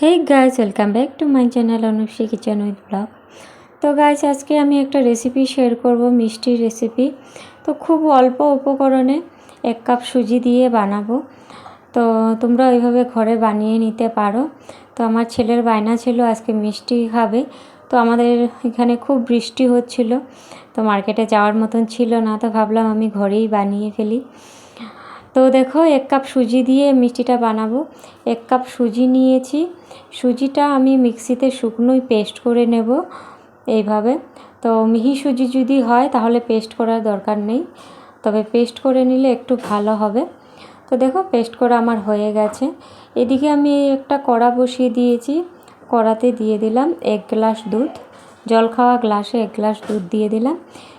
Hey guys welcome back to my channel Anushree kitchen with blog তো guys আজকে আমি একটা রেসিপি শেয়ার করব মিষ্টির রেসিপি তো খুব অল্প উপকরণে এক কাপ সুজি দিয়ে বানাবো। তো তোমরা ওইভাবে ঘরে বানিয়ে নিতে পারো। তো আমার ছেলের বায়না ছিল আজকে মিষ্টি খাবে। তো আমাদের এখানে খুব বৃষ্টি হচ্ছিল। তো মার্কেটে যাওয়ার মতন ছিল না। তো ভাবলাম আমি ঘরেই বানিয়ে ফেলি। তো দেখো, এক কাপ সুজি দিয়ে মিষ্টিটা বানাবো। এক কাপ সুজি নিয়েছি। সুজিটা আমি মিক্সিতে শুকনোই পেস্ট করে নেব এইভাবে। তো মিহি সুজি যদি হয়, তাহলে পেস্ট করার দরকার নেই। তবে পেস্ট করে নিলে একটু ভালো হবে। তো দেখো, পেস্ট করা আমার হয়ে গেছে। এদিকে আমি একটা কড়া বসিয়ে দিয়েছি। কড়াতে দিয়ে দিলাম এক গ্লাস দুধ। জল খাওয়া গ্লাসে এক গ্লাস দুধ দিয়ে দিলাম।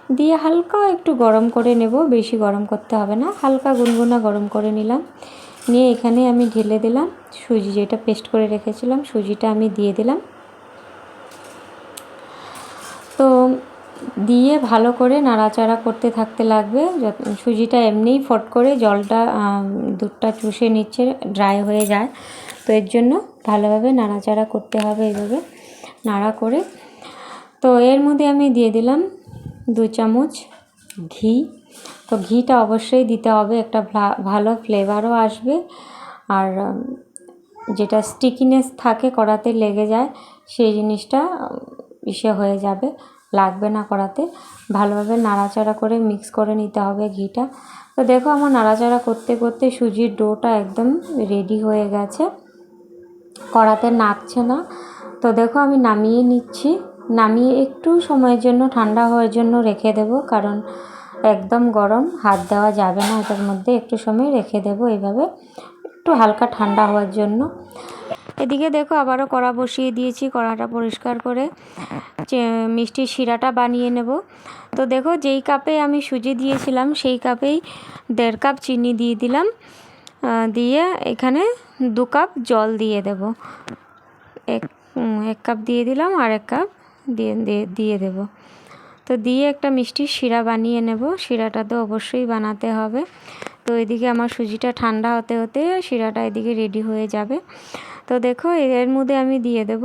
দিয়ে হালকা একটু গরম করে নেব, বেশি গরম করতে হবে না। হালকা গুনগুনা গরম করে নিলাম। নিয়ে এখানে আমি ঢেলে দিলাম সুজি, যেটা পেস্ট করে রেখেছিলাম, সুজিটা আমি দিয়ে দিলাম। তো দিয়ে ভালো করে নাড়াচাড়া করতে থাকতে লাগবে। সুজিটা এমনিই ফট করে জলটা দুধটা চুষে নিচ্ছে, ড্রাই হয়ে যায়। তো এর জন্য ভালোভাবে নাড়াচাড়া করতে হবে এইভাবে নাড়া করে। তো এর মধ্যে আমি দিয়ে দিলাম দু চামচ ঘি। তো ঘিটা অবশ্যই দিতে হবে, একটা ভালো ফ্লেভারও আসবে। আর যেটা স্টিকিনেস থাকে কড়াতে লেগে যায়, সেই জিনিসটা ইসে হয়ে যাবে, লাগবে না কড়াতে। ভালোভাবে নাড়াচাড়া করে মিক্স করে নিতে হবে ঘিটা। তো দেখো আমার নাড়াচাড়া করতে করতে সুজির ডোটা একদম রেডি হয়ে গেছে। কড়াতে নাকছে না। তো দেখো আমি নামিয়ে নিচ্ছি। নামিয়ে একটু সময়ের জন্য, ঠান্ডা হওয়ার জন্য রেখে দেব। কারণ একদম গরম, হাত দেওয়া যাবে না এটার মধ্যে। একটু সময় রেখে দেব এইভাবে একটু হালকা ঠান্ডা হওয়ার জন্য। এদিকে দেখো, আবারও কড়া বসিয়ে দিয়েছি। কড়াটা পরিষ্কার করে মিষ্টির শিরাটা বানিয়ে নেব। তো দেখো, যেই কাপে আমি সুজি দিয়েছিলাম, সেই কাপেই দেড় কাপ চিনি দিয়ে দিলাম। দিয়ে এখানে দু কাপ জল দিয়ে দেব। এক এক কাপ দিয়ে দিলাম আর এক কাপ দিয়ে দিয়ে দেব। তো দিয়ে একটা মিষ্টির শিরা বানিয়ে নেব। শিরাটা তো অবশ্যই বানাতে হবে। তো এদিকে আমার সুজিটা ঠান্ডা হতে হতে শিরাটা এদিকে রেডি হয়ে যাবে। তো দেখো, এর মধ্যে আমি দিয়ে দেব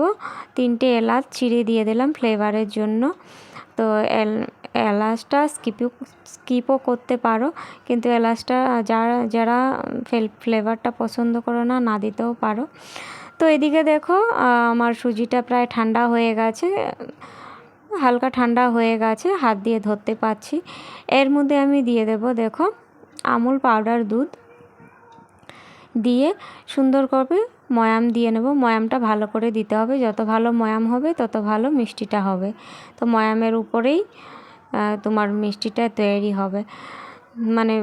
তিনটে এলাচ চিড়ে দিয়ে দিলাম ফ্লেভারের জন্য। তো এল, এলাচটা স্কিপও স্কিপও করতে পারো। কিন্তু এলাচটা যারা যারা ফ্লেভারটা পছন্দ করো না না দিতেও পারো। তো এদিকে দেখো আমার সুজিটা প্রায় ঠান্ডা হয়ে গেছে, হালকা ঠান্ডা হয়ে গেছে, হাত দিয়ে ধরতে পারছি। এর মধ্যে আমি দিয়ে দেব, দেখো, আমুল পাউডার দুধ। দিয়ে সুন্দর করে ময়াম দিয়ে নেব, ময়ামটা ভালো করে দিতে হবে। যত ভালো ময়াম হবে, তত ভালো মিষ্টিটা হবে। তো ময়ামের উপরেই তোমার মিষ্টিটা তৈরি হবে। মানে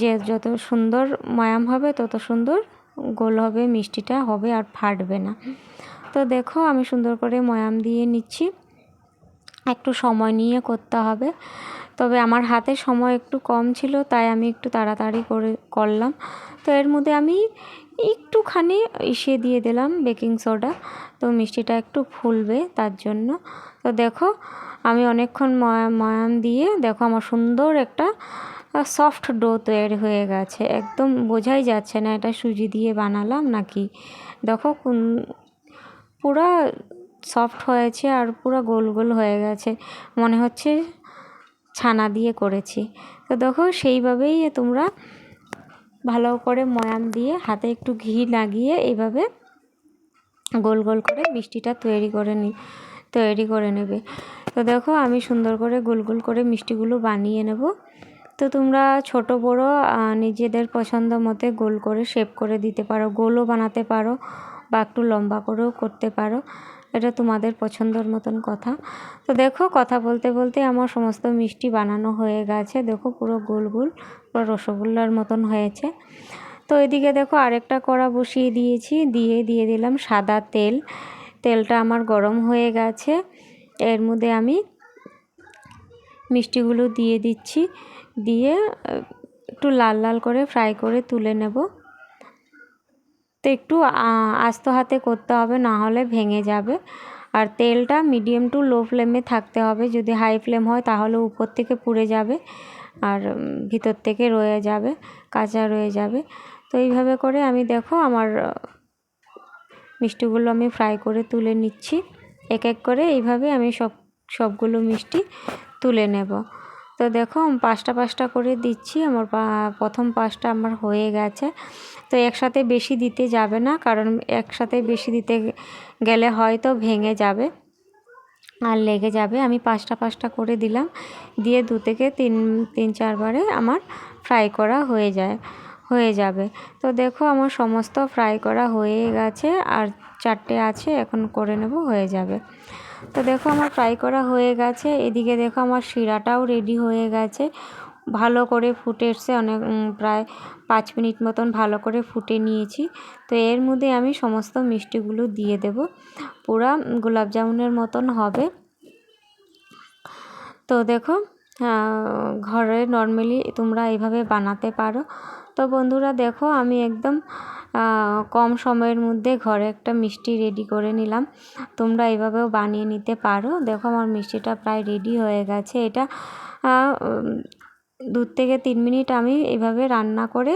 যে যত সুন্দর ময়াম হবে, তত সুন্দর গোল হবে, মিষ্টিটা হবে আর ফাটবে না। তো দেখো আমি সুন্দর করে ময়াম দিয়ে নিচ্ছি। একটু সময় নিয়ে করতে হবে। তবে আমার হাতে সময় একটু কম ছিল, তাই আমি একটু তাড়াতাড়ি করে করলাম। তো এর মধ্যে আমি একটুখানি ইসে দিয়ে দিলাম বেকিং সোডা। তো মিষ্টিটা একটু ফুলবে তার জন্য। তো দেখো আমি অনেকক্ষণ ময়াম ময়াম দিয়ে, দেখো আমার সুন্দর একটা সফট ডো তৈরি হয়ে গেছে। একদম বোঝাই যাচ্ছে না এটা সুজি দিয়ে বানালাম নাকি? দেখো কোন, পুরা সফট হয়েছে আর পুরো গোল গোল হয়ে গেছে। মনে হচ্ছে ছানা দিয়ে করেছি। তো দেখো সেইভাবেই তোমরা ভালো করে ময়াম দিয়ে হাতে একটু ঘি লাগিয়ে এইভাবে গোল গোল করে মিষ্টিটা তৈরি করে নি, তৈরি করে নেবে। তো দেখো আমি সুন্দর করে গোল গোল করে মিষ্টিগুলো বানিয়ে নেব। তো তোমরা ছোট, বড় নিজেদের পছন্দ মতে গোল করে শেপ করে দিতে পারো, গোলও বানাতে পারো বা একটু লম্বা করেও করতে পারো। এটা তোমাদের পছন্দর মতন কথা। তো দেখো, কথা বলতে বলতে আমার সমস্ত মিষ্টি বানানো হয়ে গেছে। দেখো, পুরো গোল গোল, পুরো রসগোল্লার মতন হয়েছে। তো এদিকে দেখো, আরেকটা কড়া বসিয়ে দিয়েছি। দিয়ে দিয়ে দিলাম সাদা তেল। তেলটা আমার গরম হয়ে গেছে। এর মধ্যে আমি মিষ্টিগুলো দিয়ে দিচ্ছি। দিয়ে, একটু লাল লাল করে ফ্রাই করে তুলে নেব। তো একটু আস্ত হাতে করতে হবে, না হলে ভেঙে যাবে। আর তেলটা মিডিয়াম টু লো ফ্লেমে থাকতে হবে। যদি হাই ফ্লেম হয়, তাহলে উপর থেকে পুড়ে যাবে আর ভিতর থেকে রয়ে যাবে, কাঁচা রয়ে যাবে। তো এইভাবে করে আমি দেখো আমার মিষ্টিগুলো আমি ফ্রাই করে তুলে নিচ্ছি। এক এক করে এইভাবে আমি সব, সবগুলো মিষ্টি তুলে নেব। তো দেখো পাঁচটা পাঁচটা করে দিচ্ছি। আমার প্রথম পাঁচটা আমার হয়ে গেছে। তো একসাথে বেশি দিতে যাবে না, কারণ একসাথে বেশি দিতে গেলে হয়তো ভেঙে যাবে আর লেগে যাবে। আমি পাঁচটা পাঁচটা করে দিলাম। দিয়ে দু থেকে তিন তিন চারবারে আমার ফ্রাই করা হয়ে যায়, হয়ে যাবে। তো দেখো, আমার সমস্ত ফ্রাই করা হয়ে গেছে আর চারটে আছে, এখন করে নেব, হয়ে যাবে। তো দেখো আমার ফ্রাই করা হয়ে গেছে। এদিকে দেখো আমার শিরাটাও রেডি হয়ে গেছে। ভালো করে ফুটে এসছে অনেক প্রায় পাঁচ মিনিট মতন ভালো করে ফুটে নিয়েছি। তো এর মধ্যে আমি সমস্ত মিষ্টিগুলো দিয়ে দেব। পুরা গোলাপ জামুনের মতন হবে। তো দেখো ঘরে নর্মালি তোমরা এইভাবে বানাতে পারো। তো বন্ধুরা দেখো, আমি একদম কম সময়ের মধ্যে ঘরে একটা মিষ্টি রেডি করে নিলাম। তোমরা এইভাবেও বানিয়ে নিতে পারো। দেখো, আমার মিষ্টিটা প্রায় রেডি হয়ে গেছে। এটা দু থেকে তিন মিনিট আমি এভাবে রান্না করে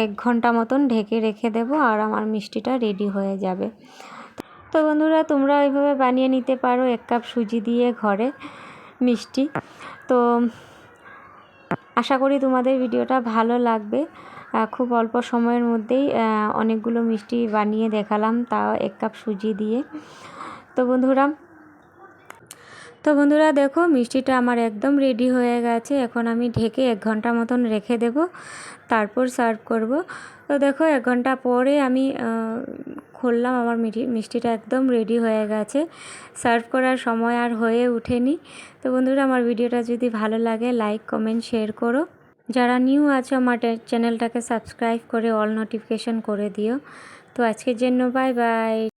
এক ঘণ্টা মতন ঢেকে রেখে দেব আর আমার মিষ্টিটা রেডি হয়ে যাবে। তো বন্ধুরা, তোমরা এইভাবে বানিয়ে নিতে পারো। এক কাপ সুজি দিয়ে ঘরে মিষ্টি। তো আশা করি তোমাদের ভিডিওটা ভালো লাগবে। খুব অল্প সময়ের মধ্যেই অনেকগুলো মিষ্টি বানিয়ে দেখালাম, তাও এক কাপ সুজি দিয়ে। তো বন্ধুরা তো বন্ধুরা দেখো, মিষ্টিটা আমার একদম রেডি হয়ে গেছে। এখন আমি ঢেকে এক ঘণ্টা মতন রেখে দেব, তারপর সার্ভ করব। তো দেখো, এক ঘণ্টা পরে আমি খুললাম, আমার মিষ্টিটা একদম রেডি হয়ে গেছে। সার্ভ করার সময় আর হয়ে ওঠেনি। তো বন্ধুরা, আমার ভিডিওটা যদি ভালো লাগে লাইক কমেন্ট শেয়ার করো। যারা নিউ আছে, আমার চ্যানেলটাকে সাবস্ক্রাইব করে অল নোটিফিকেশান করে দিও। তো আজকের জন্য বাই বাই